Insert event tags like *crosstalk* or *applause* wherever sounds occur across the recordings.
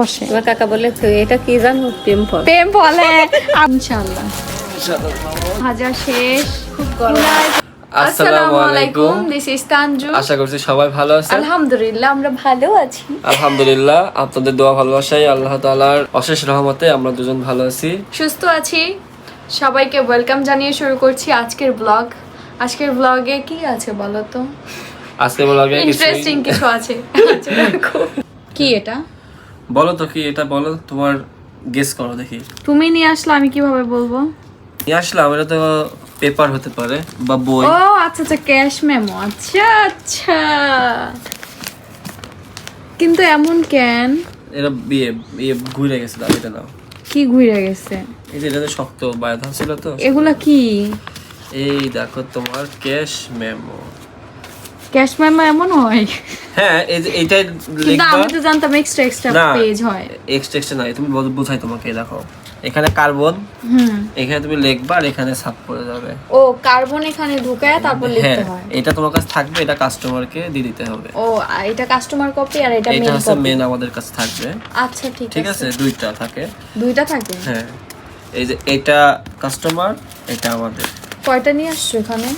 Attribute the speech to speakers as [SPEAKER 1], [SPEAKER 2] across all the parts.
[SPEAKER 1] বসে।
[SPEAKER 2] তোমার কাকা বলে এটা কি জানো? প্রেম ফল।
[SPEAKER 1] প্রেম বলে ইনশাআল্লাহ। হাজার শেষ। খুব গরম।
[SPEAKER 3] আসসালামু আলাইকুম।
[SPEAKER 1] দিস ইজ তানজু
[SPEAKER 3] আশা করছি সবাই ভালো আছেন।
[SPEAKER 1] আলহামদুলিল্লাহ আমরা ভালো আছি।
[SPEAKER 3] আলহামদুলিল্লাহ আপনাদের দোয়া ভালোবাসাই আল্লাহ তাআলার অশেষ রহমতে আমরা দুজন ভালো আছি।
[SPEAKER 1] সুস্থ আছি। সবাইকে ওয়েলকাম জানিয়ে শুরু করছি আজকের ব্লগ। আজকের ব্লগে কি আছে বলো তো?
[SPEAKER 3] আজকে ব্লগে
[SPEAKER 1] ইন্টারেস্টিং কিছু আছে। *laughs* আচ্ছা, কি এটা?
[SPEAKER 3] বলো তো কি এটা বলো তোমার গেস করো দেখি।
[SPEAKER 1] তুমি নিয়ে আসলে আমি কীভাবে বলব?
[SPEAKER 3] নিয়ে আসলাম এটা তো পেপার হতে পারে বা বই।
[SPEAKER 1] ও আচ্ছা আচ্ছা ক্যাশ মেমো আচ্ছা আচ্ছা। কিন্তু এমন কেন?
[SPEAKER 3] এটা বিয়ে বিয়ে ঘুরে গেছে দাও এটা নাও
[SPEAKER 1] কি ঘুরে গেছে?
[SPEAKER 3] এই যে এটা তো শক্ত বায়ধা ছিল তো।
[SPEAKER 1] এগুলা কি?
[SPEAKER 3] এই দেখো তোমার ক্যাশ মেমো
[SPEAKER 1] ক্যাশ মেমো এমন হয়।
[SPEAKER 3] হ্যাঁ এইটাই
[SPEAKER 1] কিন্তু আমি তো জানতাম এক্সট্রা এক্সট্রা পেজ হয়।
[SPEAKER 3] এক্সট্রা এক্সট্রা নাই তুমি বুঝাই তোমাকে দেখো। এখানে কার্বন
[SPEAKER 1] হুম।
[SPEAKER 3] এখানে তুমি লিখবা আর এখানে সাব করে যাবে।
[SPEAKER 1] ও কার্বন এখানে ঢুকায় তারপর
[SPEAKER 3] হ্যাঁ
[SPEAKER 1] লিখতে হয়।
[SPEAKER 3] এটা তোমার কাছে থাকবে এটা কাস্টমারকে দিয়ে দিতে হবে।
[SPEAKER 1] ও এটা কাস্টমার কপি আর এটা
[SPEAKER 3] এটা হচ্ছে
[SPEAKER 1] কপি
[SPEAKER 3] মেন আমাদের কাছে থাকবে।
[SPEAKER 1] আচ্ছা ঠিক
[SPEAKER 3] ঠিক
[SPEAKER 1] আছে
[SPEAKER 3] আছে। দুইটা থাকে।
[SPEAKER 1] দুইটা থাকে?
[SPEAKER 3] হ্যাঁ। এই যে এটা কাস্টমার এটা আমাদের।
[SPEAKER 1] কয়টা নিয়ে আসছো এখানে?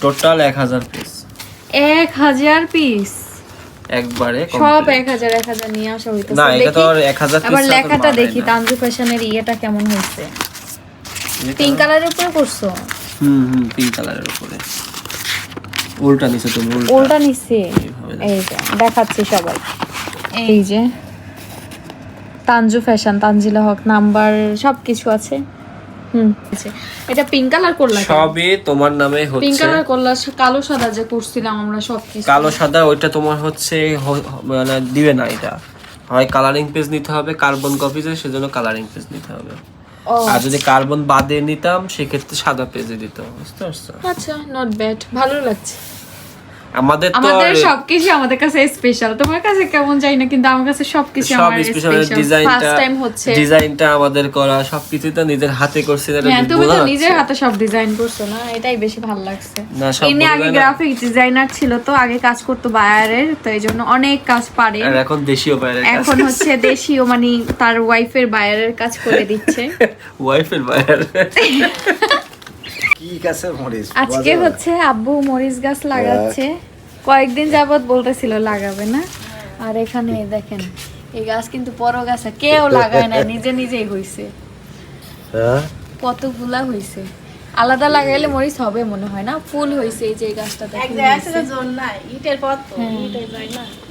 [SPEAKER 3] টোটাল এক হাজার পিস
[SPEAKER 1] এক হাজার পিস
[SPEAKER 3] একবারে
[SPEAKER 1] সব এক হাজার এক হাজার নিয়ে আসা হইতেছে।
[SPEAKER 3] না এটা তো এক হাজার
[SPEAKER 1] আবার লেখাটা দেখি তানজু ফ্যাশনের ইয়েটা কেমন হয়েছে পিঙ্ক কালারের উপরে করছ?
[SPEAKER 3] হুম হুম পিঙ্ক কালারের উপরে। উল্টা নিচে তুমি উল্টা। দেখো।
[SPEAKER 1] এই যে দেখাচ্ছি সবাই। এই। যে তানজু ফ্যাশন তানজিলা হক নাম্বার সব কিছু আছে। হুম এটা পিঙ্ক কালার করলা
[SPEAKER 3] সবই তোমার নামে
[SPEAKER 1] পিঙ্ক কালার করলা কালো সাদা যে করছিলাম আমরা সব কিছু
[SPEAKER 3] কালো সাদা ওইটা তোমার হচ্ছে মানে দিবে না এটা। হয় কালারিং পেজ নিতে হবে কার্বন কপি যে সেজন্য কালারিং পেজ নিতে হবে। আর যদি কার্বন বাদে নিতাম সেক্ষেত্রে সাদা পেজে দিতাম বুঝতে পারছ?
[SPEAKER 1] আচ্ছা নট ব্যাড ভালো লাগছে।
[SPEAKER 3] আমাদের তো
[SPEAKER 1] আমাদের সবকিছু আমাদের কাছে স্পেশাল তোমার কাছে কেমন জানি না কিন্তু আমার কাছে সবকিছু আমার
[SPEAKER 3] স্পেশাল ডিজাইনটা
[SPEAKER 1] ফার্স্ট টাইম হচ্ছে।
[SPEAKER 3] ডিজাইনটা আমাদের করা সবকিছু তো নিজের হাতে করছি
[SPEAKER 1] হ্যাঁ তুমি তো নিজের হাতে সব ডিজাইন করছ না এটাই বেশি ভালো লাগছে। এমনি আগে গ্রাফিক ডিজাইনার ছিল তো আগে কাজ করতো বায়ারের তো এই জন্য অনেক কাজ পারে।
[SPEAKER 3] আর এখন দেশীয় বাইরের
[SPEAKER 1] এখন হচ্ছে দেশীয় মানে তার ওয়াইফের বায়ারের কাজ করে দিচ্ছে। *laughs*
[SPEAKER 3] ওয়াইফের বাইরে *laughs*
[SPEAKER 4] কি গাছে মরিচ?
[SPEAKER 1] আজকে হচ্ছে আব্বু মরিচ গাছ লাগাচ্ছে। কয়েকদিন যাবত বলতেছিল লাগাবে না। আর এখানে দেখেন এই গাছ কিন্তু বড় গাছ কেউ লাগায় না নিজে নিজেই হইছে।
[SPEAKER 4] হ্যাঁ?
[SPEAKER 1] কতগুলা হইছে। আলাদা লাগাইলে মরিচ হবে মনে হয় না? ফুল হইছে এই যে এই গাছটা দেখেন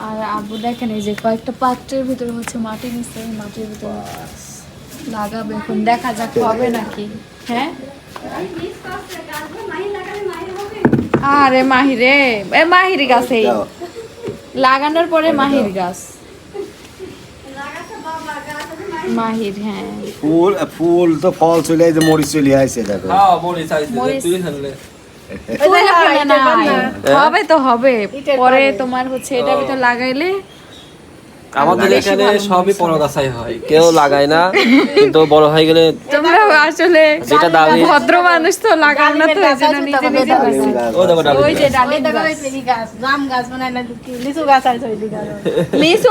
[SPEAKER 1] আর আব্বু দেখেন এই যে কয়েকটা পাত্রের ভিতরে হচ্ছে মাটি নিচ্ছে মাটির ভিতরে লাগাবে এখন দেখা যাক হবে নাকি। হ্যাঁ? আরে মাহিরে এ মাহির গাছ। এই লাগানোর পরে মাহির গাছ। মাহির হ্যাঁ।
[SPEAKER 4] ফুল ফুল তো ফল চলে আইছে মরিচ চলে আইছে দেখো।
[SPEAKER 3] হ্যাঁ মরিচ আইছে তুই
[SPEAKER 1] নাই। হবে তো হবে। পরে তোমার হচ্ছে এটা ভিতর লাগাইলে
[SPEAKER 3] আমাদের এখানে সবই হয়। কেউ লাগায় না কিন্তু বড় হয়ে গেলে
[SPEAKER 1] তোমরা আসলে
[SPEAKER 3] যেটা দামি।
[SPEAKER 1] ভদ্র মানুষ তো লাগান না তো এই জন্য নিজে নিজে
[SPEAKER 3] ও দেখো
[SPEAKER 1] ওই যে
[SPEAKER 3] গাছ।
[SPEAKER 1] ডালিম গাছ
[SPEAKER 5] জাম গাছ বানাই না লিচু গাছ আছে ওই
[SPEAKER 1] গাছও
[SPEAKER 5] লিচু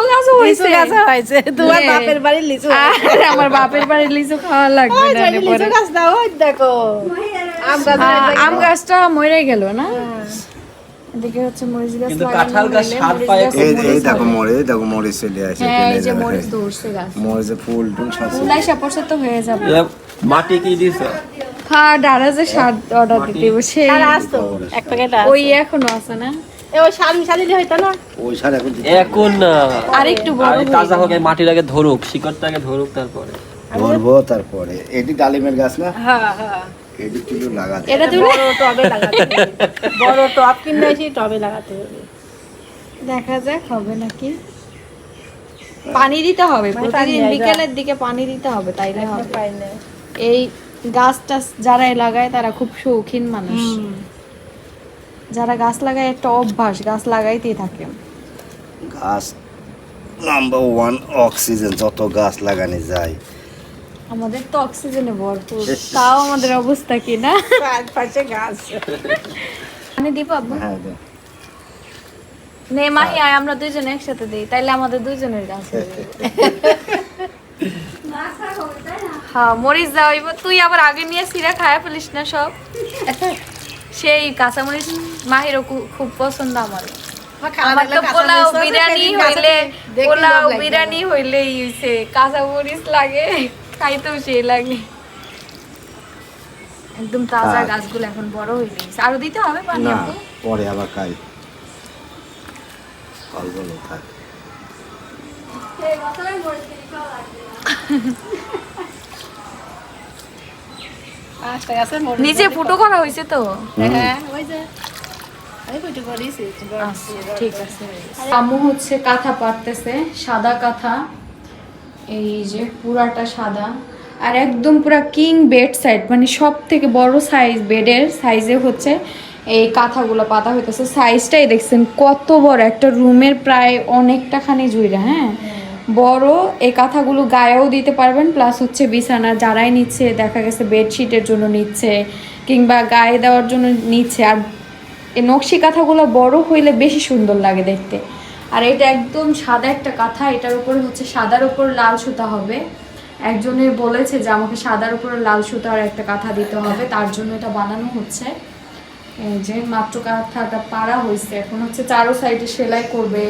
[SPEAKER 5] গাছ হয়েছে। তোমার বাপের বাড়ির লিচু।
[SPEAKER 1] আর আমার বাপের বাড়ির লিচু খাওয়া লাগবে না
[SPEAKER 5] লিচু গাছ দাও দেখো। আম গাছ
[SPEAKER 1] আম গাছটা মরে গেল না? এদিকে হচ্ছে মরিচ গাছ
[SPEAKER 3] কিন্তু কাঁঠাল গাছ
[SPEAKER 1] হইলে
[SPEAKER 3] পায়
[SPEAKER 4] এই এই দেখো মরিচ দেখো মরিচ চলে আইছে
[SPEAKER 1] হ্যাঁ এই যে মরিচ ধরছে গাছ।
[SPEAKER 4] মরিচে ফুল টুল সব
[SPEAKER 1] ফুলাই সাপোর্টে তো হয়ে যাবে।
[SPEAKER 3] মাটি কি দিছ?
[SPEAKER 1] হ্যাঁ ডারা সার অর্ডার দিতে হবে,
[SPEAKER 5] আর আসতো এক প্যাকেট
[SPEAKER 1] ওই এখনও আছে না?
[SPEAKER 5] ওই শাল মিশা দিলে হইতো না?
[SPEAKER 4] ওই সার এখন
[SPEAKER 3] না।
[SPEAKER 1] আর বড়
[SPEAKER 3] তাজা হোক মাটির আগে ধরুক শিকড়টা আগে ধরুক তারপরে।
[SPEAKER 4] ধরবো তারপরে। এটি ডালিমের গাছ না?
[SPEAKER 5] হ্যাঁ হ্যাঁ।
[SPEAKER 4] এটি তুই লাগাতে
[SPEAKER 1] এটা তুমি
[SPEAKER 5] টবে লাগাতে *laughs* বড় টব কিনে এসে টবে লাগাতে হবে।
[SPEAKER 1] দেখা যাক হবে নাকি? পানি দিতে হবে
[SPEAKER 5] মানে
[SPEAKER 1] প্রতিদিন বিকেলের দিকে পানি দিতে হবে তাইলে হবে। এই গাছ টাছ যারা লাগায় তারা খুব শৌখিন মানুষ। যারা গাছ লাগায় একটা অভ্যাস গাছ লাগাইতেই থাকে।
[SPEAKER 4] গাছ নাম্বার ওয়ান অক্সিজেন যত গাছ লাগানো যায়।
[SPEAKER 1] আমাদের তো অক্সিজেনে ভরপুর। তাও আমাদের অবস্থা কি না?
[SPEAKER 5] পাশে গাছ।
[SPEAKER 1] পানি দিব আব্বু?
[SPEAKER 4] হ্যাঁ
[SPEAKER 1] নে মাহি আয় আমরা দুইজন একসাথে দিই। তাইলে আমাদের দুইজনের গাছ হ্যাঁ মরিচ হইব। তুই আবার আগে নিয়ে সিরা খায়া ফেলিস না সব? সেই কাঁচা মরিচ মাহিরও খুব পছন্দ আমার। আমার তো পোলাও বিরিয়ানি হইলে পোলাও বিরিয়ানি হইলে হইছে। কাঁচা মরিচ লাগে। খাইতেও সেই লাগে একদম তাজা গাছগুলো এখন বড় হয়ে গেছে আরও দিতে হবে পানি আপু?
[SPEAKER 4] পরে আবার খাই। থাক
[SPEAKER 5] পাঁচটা
[SPEAKER 1] নিচে ফুটো করা হয়েছে তো?
[SPEAKER 5] হ্যাঁ ওই যে আমি
[SPEAKER 1] আচ্ছা, ঠিক আছে। আম্মু হচ্ছে কাঁথা পারতেছে সাদা কাঁথা। এই যে পুরাটা সাদা। আর একদম পুরা কিং বেড সাইড মানে সব থেকে বড় সাইজ বেডের সাইজে হচ্ছে এই কাঁথাগুলো পাতা হইতেছে। সাইজটাই দেখছেন কত বড় একটা রুমের প্রায় অনেকটা খানি জুইরা হ্যাঁ বড় এই কাঁথাগুলো গায়েও দিতে পারবেন প্লাস হচ্ছে বিছানা যারাই নিচ্ছে দেখা গেছে বেডশিটের জন্য নিচ্ছে কিংবা গায়ে দেওয়ার জন্য নিচ্ছে। আর এই নকশি কাঁথাগুলো বড় হইলে বেশি সুন্দর লাগে দেখতে। আর এটা একদম সাদা একটা কাঁথা, এটার উপরে হচ্ছে সাদার উপর লাল সুতা হবে। একজনে বলেছে যে আমাকে সাদার উপরে লাল সুতার একটা কাঁথা দিতে হবে, তার জন্য এটা বানানো হচ্ছে। এই যে মাত্র কাঁথাটা পাড়া হয়েছে, এখন হচ্ছে চারো সাইডে সেলাই করবে।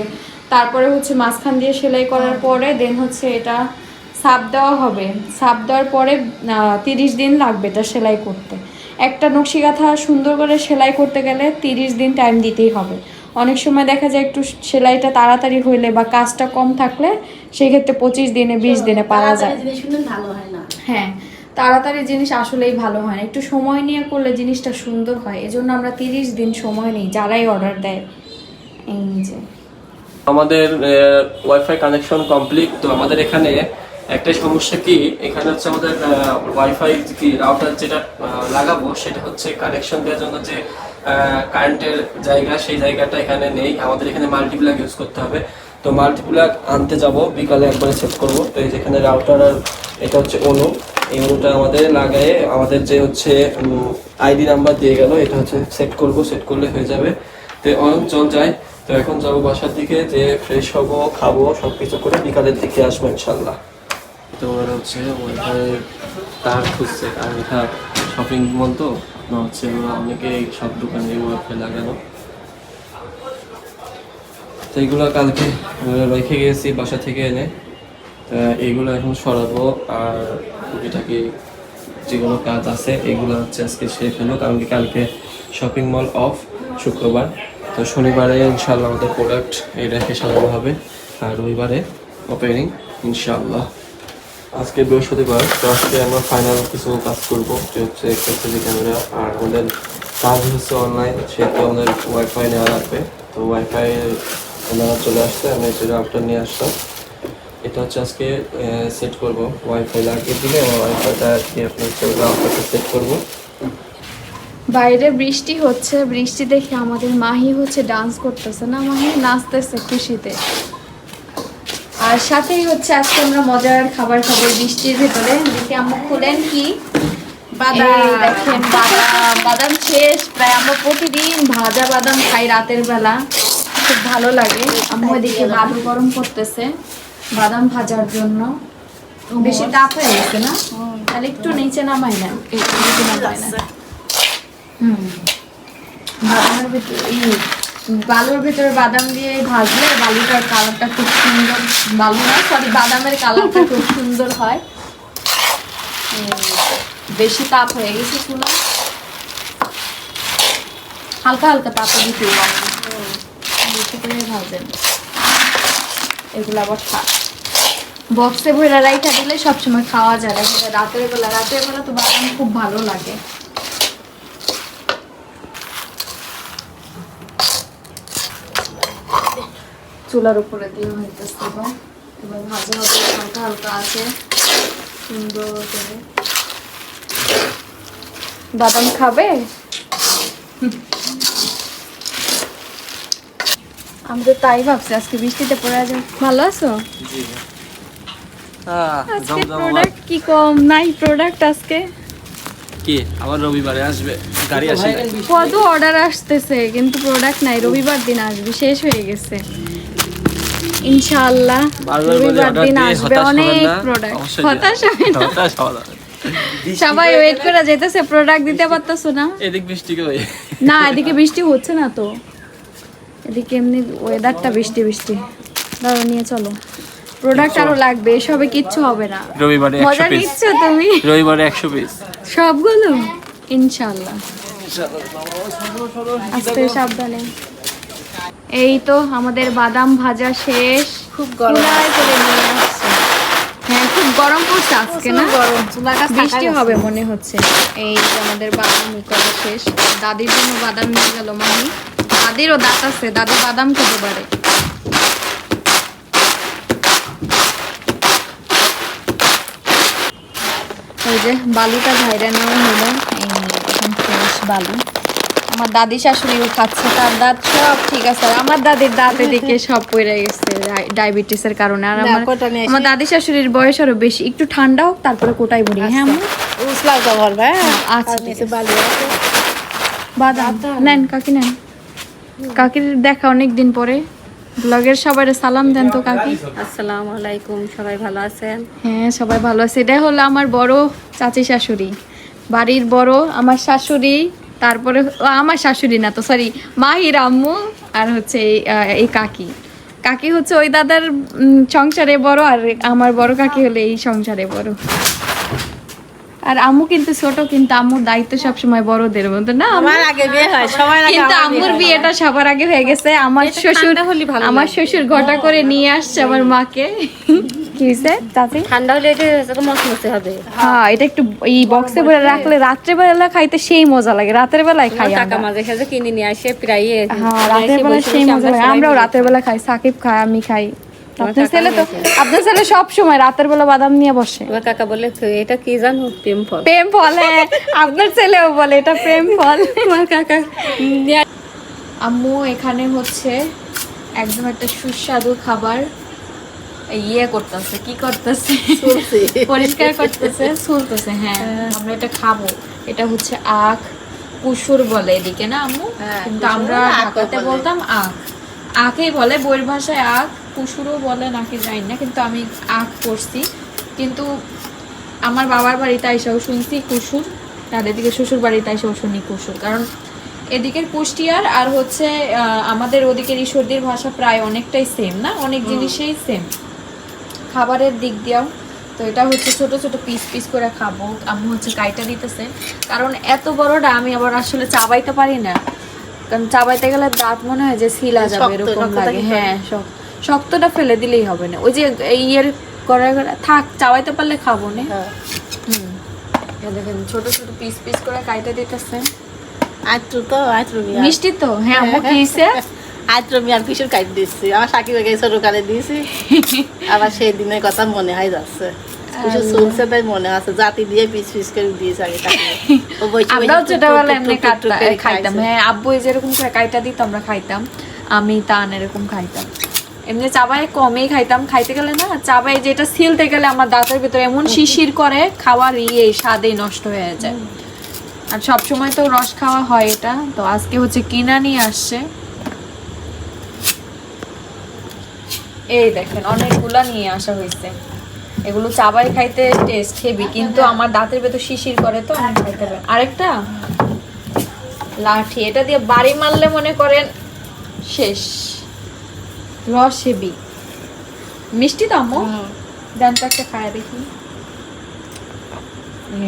[SPEAKER 1] তারপরে হচ্ছে মাঝখান দিয়ে সেলাই করার পরে দেন হচ্ছে এটা সাপ দেওয়া হবে। সাপ দেওয়ার পরে তিরিশ দিন লাগবে এটা সেলাই করতে। একটা নকশি কাঁথা সুন্দর করে সেলাই করতে গেলে তিরিশ দিন টাইম দিতেই হবে। অনেক সময় দেখা যায় একটু সেলাইটা তাড়াতাড়ি হইলে বা কাজটা কম থাকলে সেই ক্ষেত্রে পঁচিশ দিনে বিশ দিনে পারা যায়।
[SPEAKER 5] ভালো হয় না।
[SPEAKER 1] হ্যাঁ তাড়াতাড়ি জিনিস আসলেই ভালো হয় না। একটু সময় নিয়ে করলে জিনিসটা সুন্দর হয় এজন্য আমরা তিরিশ দিন সময় নিই যারাই অর্ডার দেয়। এই যে।
[SPEAKER 3] আমাদের ওয়াইফাই কানেকশন কমপ্লিট তো আমাদের এখানে একটা সমস্যা কি? এখানে হচ্ছে আমাদের ওয়াইফাই কি রাউটার যেটা লাগাবো সেটা হচ্ছে কানেকশন দেওয়ার জন্য যে কারেন্টের জায়গা, সেই জায়গাটা এখানে নেই। আমাদের এখানে মাল্টিপ্লাগ ইউজ করতে হবে। তো মাল্টিপ্লাগ আনতে যাব, বিকালে একবারে সেট করব। তো এই যেখানে রাউটার আর এটা হচ্ছে অনু এই অনুটা আমাদের লাগায়ে আমাদের যে হচ্ছে আইডি নাম্বার দিয়ে গেল, এটা হচ্ছে সেট করব। সেট করলে হয়ে যাবে। তো অনেক চল যায় তো এখন যাব বাসার দিকে, যে ফ্রেশ হব, খাব সব কিছু করে বিকালের দিকে আসব ইনশাল্লাহ। তো ওরা হচ্ছে ওয়াইফাই তার খুঁজছে কারণ এটা শপিং মল তো? হচ্ছে অনেকে সব দোকানে ওয়াইফাই লাগানো তো এইগুলো কালকে রেখে গেছি বাসা থেকে এনে। তা এইগুলো এখন সরাবো আর টুকিটাকি যেগুলো কাজ আছে, এগুলো হচ্ছে আজকে সেরে ফেলব কারণ কি কালকে শপিং মল অফ শুক্রবার। তো শনিবারে ইনশাল্লাহ আমাদের প্রোডাক্ট রেখে সাজানো হবে। আর রবিবারে ওপেনিং ইনশাল্লাহ আজকে বৃহস্পতিবার, তো আজকে আমরা ফাইনাল কিছু কাজ করব, যে হচ্ছে একটা সিসি ক্যামেরা আর আমাদের কাজ হচ্ছে অনলাইন সেহেতু আমাদের ওয়াইফাই নেওয়া লাগবে। তো ওয়াইফাই ওনারা চলে আসছে আমি এটা রাউটার নিয়ে আসলাম। এটা হচ্ছে আজকে সেট করব ওয়াইফাই লাগিয়ে দিলে ওয়াইফাইটা আর কি আপনি হচ্ছে রাউটারটা সেট করব।
[SPEAKER 1] বাইরে বৃষ্টি হচ্ছে, বৃষ্টি দেখে আমাদের মাহি হচ্ছে ডান্স করতেছে না মাহি? নাচতেছে খুশিতে। আর সাথেই হচ্ছে আজকে আমরা মজার খাবার খাব বৃষ্টির ভেতরে। দেখি আম্মু খুলেন কি?
[SPEAKER 5] বাদাম।
[SPEAKER 1] দেখেন বাদাম। বাদাম শেষ। প্রায় আমরা প্রতিদিন ভাজা বাদাম খাই রাতের বেলা। খুব ভালো লাগে। আম্মু এদিকে ভালো গরম করতেছে। বাদাম ভাজার জন্য। বেশি তাপ হয়ে গেছে না? তাহলে একটু নিচে নামাই না। একটু নিচে নামাই না। হুম। বাদামের ভিতরে বালুর ভিতরে বাদাম দিয়ে ভাজলে বালুটার কালারটা খুব সুন্দর, বালু না সরি বাদামের কালারটা খুব সুন্দর হয়। বেশি তাপ হয়ে গেছে চুলা হালকা হালকা তাপে দিতে বেশি করে ভাজেন। এগুলো আবার থাক বক্সে ভরে রাইখা দিলে সবসময় খাওয়া যায়। রাতের বেলা রাতের বেলা তো বাদাম খুব ভালো লাগে। চুলার উপরে দিয়ে হইতেছে এবার এবার ভাজা হবে হালকা হালকা আছে। সুন্দর করে। বাদাম খাবে? আমি তো তাই ভাবছি আজকে বৃষ্টিতে পড়ে আছে। ভালো আছো? আজকে প্রোডাক্ট কি কম? নাই প্রোডাক্ট আজকে?
[SPEAKER 3] কি? আবার রবিবারে আসবে? গাড়ি আসে
[SPEAKER 1] কত অর্ডার আসতেছে কিন্তু প্রোডাক্ট নাই। রবিবার দিন আসবে শেষ হয়ে গেছে। ইনশাআল্লাহ রবিবার দিন আসবে অনেক প্রোডাক্ট হতাশ হবে না। *laughs* সবাই ওয়েট করে যেতেছে প্রোডাক্ট দিতে পারতেছো না?
[SPEAKER 3] এদিক বৃষ্টি
[SPEAKER 1] না এদিকে বৃষ্টি হচ্ছে না তো। এদিকে এমনি ওয়েদারটা বৃষ্টি বৃষ্টি। দাঁড়ো নিয়ে চলো। প্রোডাক্ট আরও লাগবে এসবে কিচ্ছু হবে না।
[SPEAKER 3] রবিবারে
[SPEAKER 1] মজা নিচ্ছ তুমি?
[SPEAKER 3] রবিবারে একশো পিস
[SPEAKER 1] সবগুলো? ইনশাল্লাহ আস্তে সাবধানে। এই তো আমাদের বাদাম ভাজা শেষ।
[SPEAKER 5] খুব গরম।
[SPEAKER 1] করে নিয়ে আসছে। হ্যাঁ খুব গরম পড়ছে আজকে না?
[SPEAKER 5] গরম।
[SPEAKER 1] বৃষ্টি হবে মনে হচ্ছে। এই আমাদের বাদাম করা শেষ। দাদির জন্য বাদাম নিয়ে গেল মামি। দাদিরও দাঁত আছে দাদি বাদাম খেতে পারে। ওই যে বালুটা ঝাইরা নেওয়া হলো। এই বালু। আমার দাদি শাশুড়িও খাচ্ছে তার দাঁত সব ঠিক আছে। আমার দাদির দাঁত এদিকে সব পড়ে গেছে ডায়াবেটিসের কারণে। আর আমার আমার দাদি শাশুড়ির বয়স আরও বেশি। একটু ঠান্ডা হোক তারপরে কোটাই বলি হ্যাঁ আম্মু?
[SPEAKER 5] উসলাও তো ভরবে হ্যাঁ
[SPEAKER 1] আচ্ছা,
[SPEAKER 5] নিচে বালি আছে।
[SPEAKER 1] বাদাম। নেন কাকি নেন। কাকির দেখা অনেক দিন পরে। ব্লগের সবাই সালাম দেন তো কাকি।
[SPEAKER 2] আসসালামু আলাইকুম সবাই ভালো আছেন?
[SPEAKER 1] হ্যাঁ সবাই ভালো আছে। এটা হলো আমার বড় চাচি শাশুড়ি। বাড়ির বড় আমার শাশুড়ি তারপরে আমার শাশুড়ি না তো সরি মাহির আম্মু আর হচ্ছে এই, কাকি। কাকি হচ্ছে ওই দাদার সংসারে বড় আর আমার বড় কাকি হলে এই সংসারে বড়। আর আম্মু কিন্তু ছোট কিন্তু আম্মুর দায়িত্ব সবসময় বড়দের মতো না
[SPEAKER 5] আমার আগে বিয়ে হয় সবার আগে
[SPEAKER 1] কিন্তু
[SPEAKER 5] আমার
[SPEAKER 1] আম্মুর বিয়েটা সবার আগে হয়ে গেছে। আমার শ্বশুর আমার শ্বশুর ঘটা করে নিয়ে আসছে আমার মাকে। কি চাচি
[SPEAKER 2] ঠান্ডা হলে এটা এরকম হবে।
[SPEAKER 1] হ্যাঁ এটা একটু এই বক্সে ভরে রাখলে রাত্রে বেলা খাইতে সেই মজা লাগে। রাতের বেলায় খাই
[SPEAKER 2] আমার। কাকা মাঝে সাঝে কিনে নিয়ে আসে প্রায়
[SPEAKER 1] হ্যাঁ রাতের বেলা সেই মজা লাগে। আমরাও রাতের বেলা খাই সাকিব খায় আমি খাই। আপনার ছেলে তো আপনার ছেলে সব সময় রাতের বেলা বাদাম নিয়ে বসে।
[SPEAKER 2] আমার কাকা বলে "তো এটা কি জানো? প্রেম ফল।
[SPEAKER 1] প্রেম ফল হ্যাঁ। আপনার ছেলেও বলে এটা প্রেম ফল।
[SPEAKER 2] আমার কাকা
[SPEAKER 1] আম্মু এখানে হচ্ছে একদম একটা সুস্বাদু খাবার ইয়ে করতেছে। কি করতেছে? পরিষ্কার করতেছে চুলতেছে হ্যাঁ। আমরা এটা খাব। এটা হচ্ছে আখ। কুসুর বলে এদিকে না আম্মু?
[SPEAKER 5] হ্যাঁ,
[SPEAKER 1] কিন্তু আমরা ঢাকাতে বলতাম আখ। আখেই বলে বইয়ের ভাষায় আখ কুসুরও বলে নাকি জানি না কিন্তু আমি আখ করছি। কিন্তু আমার বাবার বাড়িতে আইসাও শুনছি কুসুর তার এদিকে শ্বশুর বাড়িতে আইসাও শুনি কুসুর। কারণ এদিকের কুষ্টিয়ার আর হচ্ছে আমাদের ওদিকের ঈশ্বরদীর ভাষা প্রায় অনেকটাই সেম না? অনেক জিনিসেই সেম খাবারের দিক দিয়েও তো এটা হচ্ছে ছোট ছোট পিস পিস করে খাব। আম্মু হচ্ছে কাইটা দিতেছে। কারণ এত বড়টা আমি আবার আসলে চাবাইতে পারি না। কারণ চাবাইতে গেলে দাঁত মনে হয় যে যাবে এরকম লাগে হ্যাঁ শক্তটা ফেলে দিলেই হবে না। ওই যে ইয়ের করে থাক চাবাইতে পারলে খাব না।
[SPEAKER 5] হ্যাঁ।
[SPEAKER 1] হুম। দেখেন ছোট ছোট পিস পিস করে কাইটা দিতেছে
[SPEAKER 5] আইত্রু তো আইত্রু
[SPEAKER 1] মিষ্টি তো? হ্যাঁ আম্মু কিসে *laughs*
[SPEAKER 5] আইত্রু মিয়ার কিশোর কাটি দিচ্ছি আমার সাকিব ছোটকালে দিয়েছি। *laughs* আবার সেই দিনের কথা মনে হয় যাচ্ছে। কিছু চলছে তাই মনে আছে। জাতি দিয়ে পিস পিস করে দিয়েছে আগে *laughs*
[SPEAKER 1] আমরাও
[SPEAKER 5] টুক
[SPEAKER 1] এমনি খাইতাম। হ্যাঁ আব্বু যেরকম কাইটা দিত আমরা খাইতাম। আমি তান এরকম খাইতাম। এমনি চাবাই কমই খাইতাম। খাইতে গেলে না চাবাই যেটা সিলতে গেলে আমার দাঁতের ভিতরে এমন শিশির করে খাওয়ার ইয়ে স্বাদেই নষ্ট হয়ে যায়। আর সব সময় তো রস খাওয়া হয় এটা। তো আজকে হচ্ছে কিনা নিয়ে আসছে। এই দেখেন অনেকগুলা নিয়ে আসা হয়েছে। এগুলো চাবাই খাইতে টেস্ট হেভি কিন্তু আমার দাঁতের ভেতর শিশির করে তো আমি খাইতে পারি আরেকটা? লাঠি এটা দিয়ে বাড়ি মারলে মনে করেন শেষ। রস হেভি মিষ্টি তো আম্মু। দেন তো একটা খায় দেখি।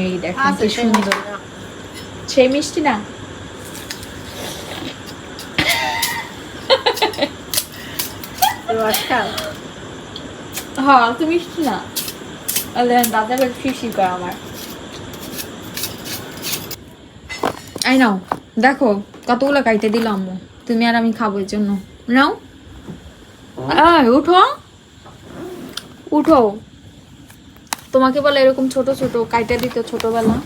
[SPEAKER 1] এই দেখেন কি সুন্দর। সেই মিষ্টি না?
[SPEAKER 5] রস খাও।
[SPEAKER 1] হ্যাঁ তো মিষ্টি না। দাদা বেশ শিশির করে আমার এই নাও দেখো কতগুলো কাইতে দিলাম আম্মু। তুমি আর আমি খাব এর জন্য। নাও। উঠো। উঠো। তোমাকে বলে এরকম ছোট ছোট কাইতে দিত ছোটবেলা।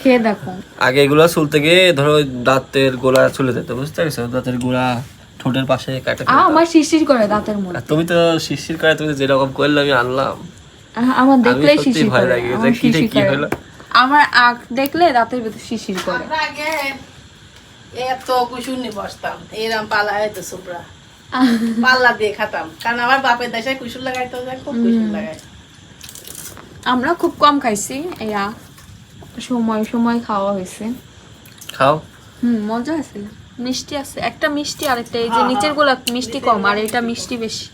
[SPEAKER 1] খেয়ে দেখো।
[SPEAKER 3] আগে এগুলা চুলতে গিয়ে ধরো দাঁতের গোড়া চলে যেত বুঝতে পারছ? দাঁতের গোড়া ঠোঁটের পাশে কাটা
[SPEAKER 1] আমার শিশির করে দাঁতের মধ্যে।
[SPEAKER 3] তুমি তো শিশির করে তুমি যেরকম করলে আমি আনলাম।
[SPEAKER 1] আমার
[SPEAKER 3] আমি
[SPEAKER 1] দেখলেই শিশির
[SPEAKER 3] ভয়
[SPEAKER 1] করে
[SPEAKER 3] লাগে যে
[SPEAKER 1] আমার শিশির
[SPEAKER 3] কি
[SPEAKER 1] করে।
[SPEAKER 3] হলো?
[SPEAKER 1] আমার আখ দেখলে দাঁতের ভেতর শিশির করে।
[SPEAKER 5] এত কুসুর নিয়ে বসতাম এরম পালা হয়তো সুপ্রা পাল্লা দিয়ে খাতাম কারণ আমার বাপের দেশে কুসুর লাগাইতে যায় খুব কুসুর লাগাই
[SPEAKER 1] আমরা খুব কম খাইছি এয়া সময় সময় খাওয়া হয়েছে।
[SPEAKER 3] খাও।
[SPEAKER 1] হুম মজা আছে মিষ্টি আছে একটা মিষ্টি আর একটা এই যে নিচেরগুলা মিষ্টি কম আর এটা মিষ্টি বেশি।